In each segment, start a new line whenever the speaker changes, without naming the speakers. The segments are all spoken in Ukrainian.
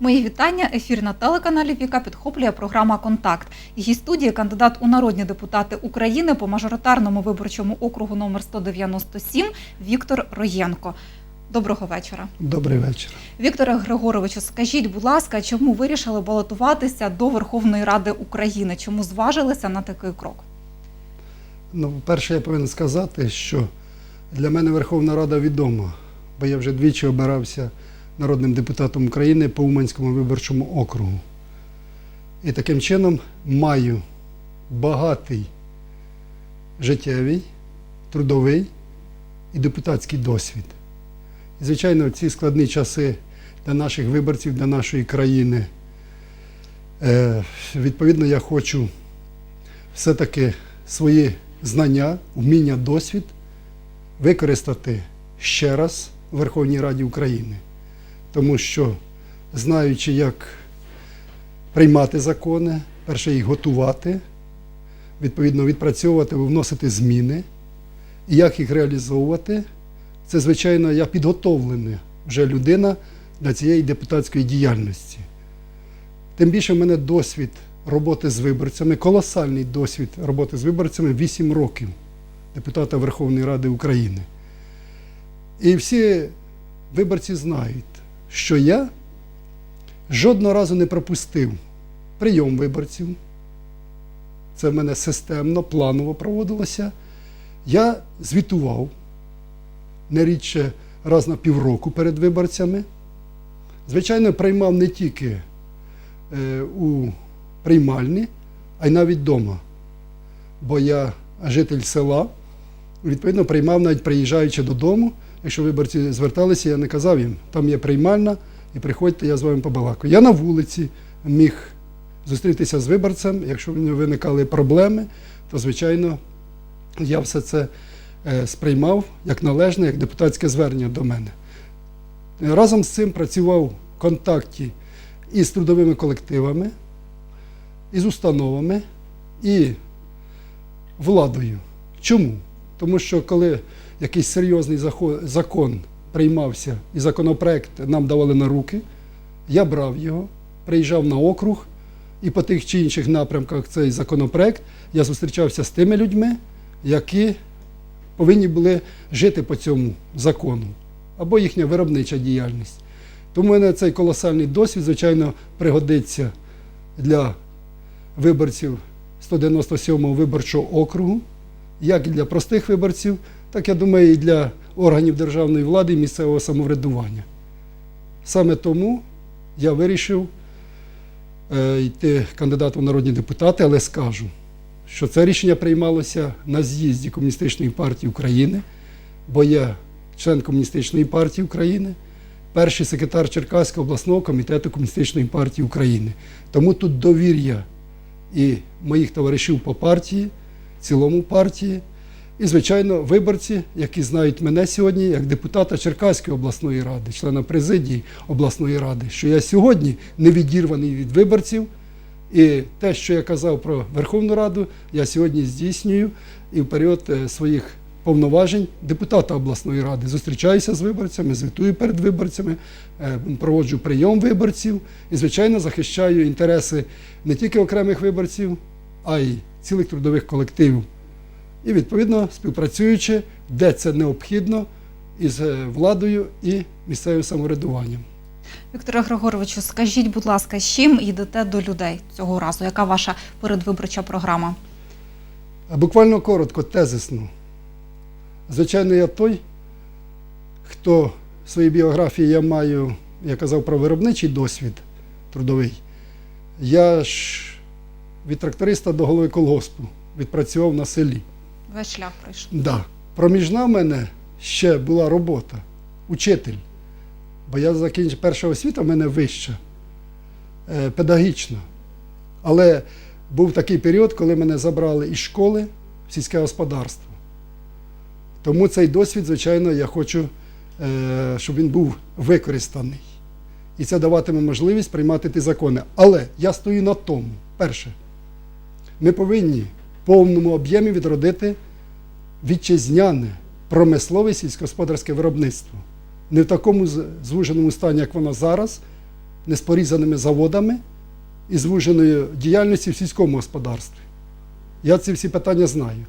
Мої вітання. Ефір на телеканалі Віка підхоплює програма Контакт. Її студії кандидат у народні депутати України по мажоритарному виборчому округу номер 197 Віктор Роєнко. Доброго вечора.
Добрий вечір.
Вікторе Григоровичу, скажіть, будь ласка, чому вирішили балотуватися до Верховної Ради України? Чому зважилися на такий крок?
Ну, перше, я повинен сказати, що для мене Верховна Рада відома, бо я вже двічі обирався народним депутатом України по Уманському виборчому округу. І таким чином маю багатий життєвий, трудовий і депутатський досвід. І, звичайно, в ці складні часи для наших виборців, для нашої країни, е, відповідно, я хочу все-таки свої знання, вміння, досвід використати ще раз у Верховній Раді України. Тому що, знаючи, як приймати закони, перше їх готувати, відповідно відпрацьовувати, вносити зміни, і як їх реалізовувати, це, звичайно, я підготовлена вже людина для цієї депутатської діяльності. Тим більше в мене досвід роботи з виборцями, колосальний досвід роботи з виборцями 8 років депутата Верховної Ради України. І всі виборці знають, що я жодного разу не пропустив прийом виборців. Це в мене системно, планово проводилося. Я звітував не рідше раз на півроку перед виборцями. Звичайно, приймав не тільки е, у приймальні, а й навіть вдома. Бо я житель села, відповідно, приймав навіть приїжджаючи додому. Якщо виборці зверталися, я не казав їм, там є приймальна, і приходьте, я з вами побалакаю. Я на вулиці міг зустрітися з виборцем, якщо в нього виникали проблеми, то, звичайно, я все це е, сприймав як належне, як депутатське звернення до мене. Разом з цим працював в контакті і з трудовими колективами, і з установами, і владою. Чому? Тому що коли якийсь серйозний закон приймався і законопроект нам давали на руки, я брав його, приїжджав на округ, і по тих чи інших напрямках цей законопроект я зустрічався з тими людьми, які повинні були жити по цьому закону, або їхня виробнича діяльність. Тому мене цей колосальний досвід, звичайно, пригодиться для виборців 197-го виборчого округу, як і для простих виборців, так я думаю, і для органів державної влади і місцевого самоврядування. Саме тому я вирішив е, йти кандидатом в народні депутати, але скажу, що це рішення приймалося на з'їзді Комуністичної партії України, бо я член Комуністичної партії України, перший секретар Черкаського обласного комітету Комуністичної партії України. Тому тут довір'я і моїх товаришів по партії, цілому партії, і, звичайно, виборці, які знають мене сьогодні як депутата Черкаської обласної ради, члена президії обласної ради, що я сьогодні не відірваний від виборців. І те, що я казав про Верховну Раду, я сьогодні здійснюю і в період е, своїх повноважень депутата обласної ради зустрічаюся з виборцями, звітую перед виборцями, е, проводжу прийом виборців і, звичайно, захищаю інтереси не тільки окремих виборців, а й цілих трудових колективів. І, відповідно, співпрацюючи, де це необхідно, із е, владою і місцевим самоврядуванням.
Вікторе Григоровичу, скажіть, будь ласка, з чим йдете до людей цього разу? Яка ваша передвиборча програма?
Буквально коротко, тезисно. Звичайно, я той, хто в своїй біографії я маю, я казав про виробничий досвід трудовий. Я ж від тракториста до голови колгоспу відпрацював на селі.
Весь шлях пройшов.
Да. Проміжна в мене ще була робота, учитель. Бо я закінчив перша освіта в мене вища, е, педагогічна. Але був такий період, коли мене забрали із школи в сільське господарство. Тому цей досвід, звичайно, я хочу, е, щоб він був використаний. І це даватиме можливість приймати ті закони. Але я стою на тому. Перше, ми повинні повному об'ємі відродити вітчизняне промислове сільськогосподарське виробництво. Не в такому звуженому стані, як воно зараз, неспорізаними заводами і звуженою діяльністю в сільському господарстві. Я ці всі питання знаю.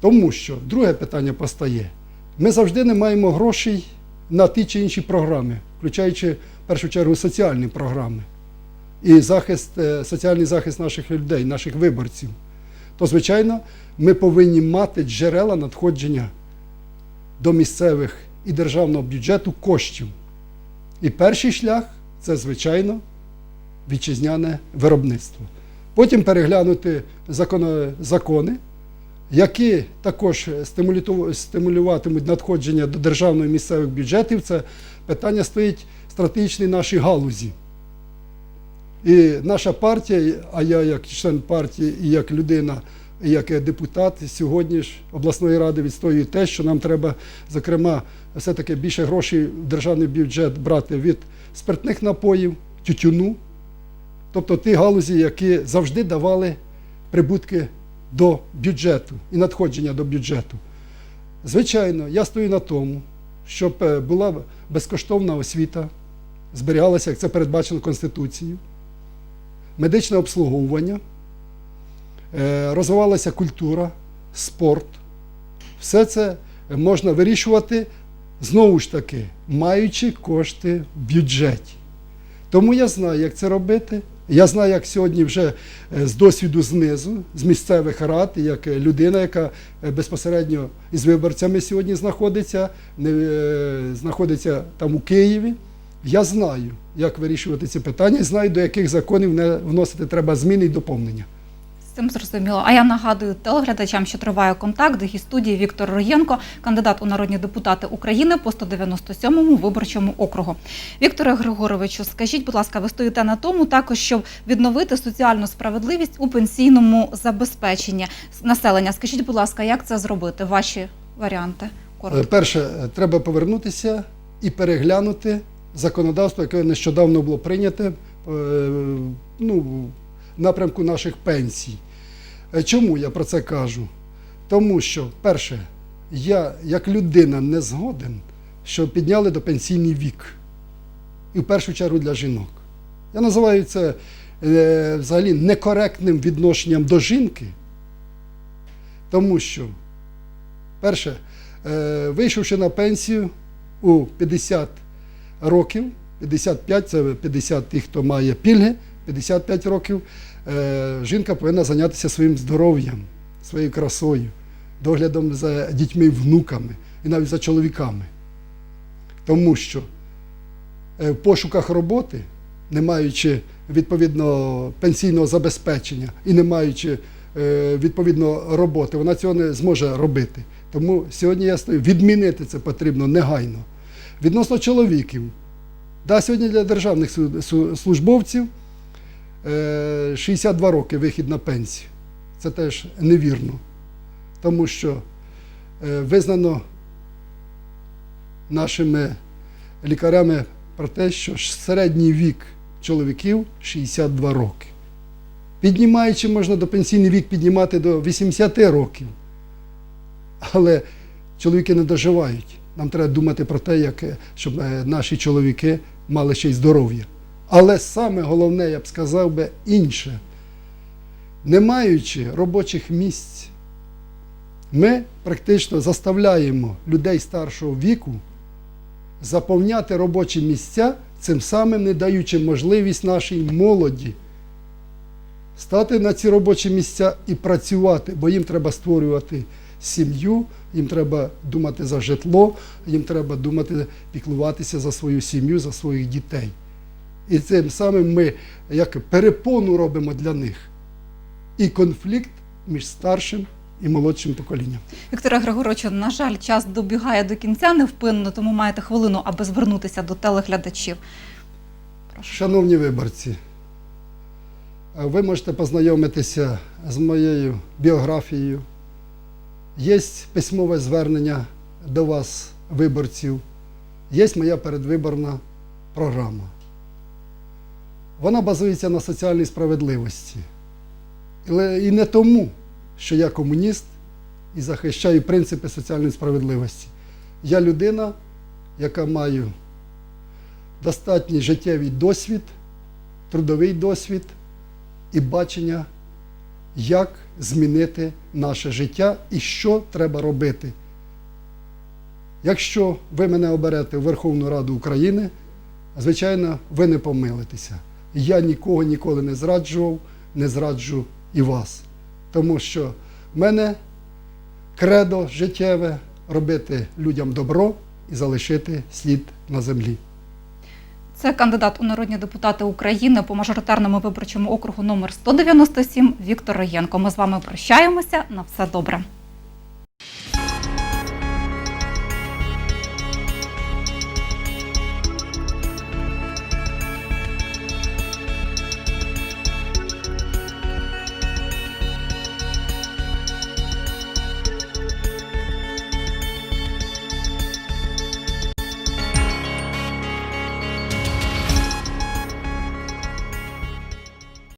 Тому що друге питання постає. Ми завжди не маємо грошей на ті чи інші програми, включаючи в першу чергу соціальні програми і захист, е, соціальний захист наших людей, наших виборців. То, звичайно, ми повинні мати джерела надходження до місцевих і державного бюджету коштів. І перший шлях це, звичайно, вітчизняне виробництво. Потім переглянути закони, які також стимулюватимуть надходження до державної і місцевих бюджетів. Це питання стоїть стратегічної нашій галузі. І наша партія, а я як член партії і як людина, і як депутат сьогодні ж обласної ради відстоюю те, що нам треба, зокрема, все-таки більше грошей в державний бюджет брати від спиртних напоїв, тютюну, тобто ті галузі, які завжди давали прибутки до бюджету і надходження до бюджету. Звичайно, я стою на тому, щоб е, була безкоштовна освіта, зберігалася, як це передбачено Конституцією, медичне обслуговування, е, розвивалася культура, спорт. Все це можна вирішувати знову ж таки, маючи кошти в бюджеті. Тому я знаю, як це робити. Я знаю, як сьогодні вже е, з досвіду знизу, з місцевих рад, як людина, яка е, безпосередньо із виборцями сьогодні знаходиться, знаходиться там у Києві. Я знаю, як вирішувати ці питання, і знаю, до яких законів не вносити треба зміни і доповнення.
З цим зрозуміло. А я нагадую телеглядачам, що триває контакт. Гість студії Віктор Роєнко, кандидат у народні депутати України по 197-му виборчому округу. Вікторе Григоровичу, скажіть, будь ласка, ви стоїте на тому також, щоб відновити соціальну справедливість у пенсійному забезпеченні населення. Скажіть, будь ласка, як це зробити? Ваші варіанти?
Е,
Коротко.
Перше, е, треба повернутися і переглянути законодавство, яке нещодавно було прийнято е, ну, напрямку наших пенсій. Е, Чому я про це кажу? Тому що, перше, я як людина не згоден, що підняли до пенсійний вік. І в першу чергу для жінок. Я називаю це е, взагалі некоректним відношенням до жінки, тому що, перше, е, вийшовши на пенсію у 50 років, 55 це 50 тих, хто має пільги, 55 років, е, жінка повинна зайнятися своїм здоров'ям, своєю красою, доглядом за дітьми внуками і навіть за чоловіками. Тому що е, в пошуках роботи, не маючи відповідно пенсійного забезпечення і не маючи е, відповідно роботи, вона цього не зможе робити. Тому сьогодні я стою, відмінити це потрібно негайно. Відносно чоловіків, да, сьогодні для державних службовців е, 62 роки вихід на пенсію. Це теж невірно, тому що е, визнано нашими лікарями про те, що середній вік чоловіків 62 роки. Піднімаючи, можна до пенсійний вік піднімати до 80 років. Але чоловіки не доживають. Нам треба думати про те, як, е, щоб е, наші чоловіки мали ще й здоров'я. Але саме головне, я б сказав би, інше. Не маючи робочих місць, ми практично заставляємо людей старшого віку заповняти робочі місця, цим самим не даючи можливість нашій молоді стати на ці робочі місця і працювати, бо їм треба створювати сім'ю, їм треба думати за житло, їм треба думати, піклуватися за свою сім'ю, за своїх дітей. І цим самим ми як перепону робимо для них. І конфлікт між старшим і молодшим поколінням.
Вікторе Григоровичу, на жаль, час добігає до кінця невпинно, тому маєте хвилину, аби звернутися до телеглядачів. Прошу.
Шановні виборці, ви можете познайомитися з моєю біографією. Є письмове звернення до вас, виборців, є моя передвиборна програма. Вона базується на соціальній справедливості. І не тому, що я комуніст і захищаю принципи соціальної справедливості. Я людина, яка маю достатній життєвий досвід, трудовий досвід і бачення, як змінити наше життя і що треба робити. Якщо ви мене оберете в Верховну Раду України, звичайно, ви не помилитеся. Я нікого ніколи не зраджував, не зраджу і вас. Тому що в мене кредо життєве робити людям добро і залишити слід на землі.
Це кандидат у народні депутати України по мажоритарному виборчому округу номер 197 Віктор Роєнко. Ми з вами прощаємося. На все добре.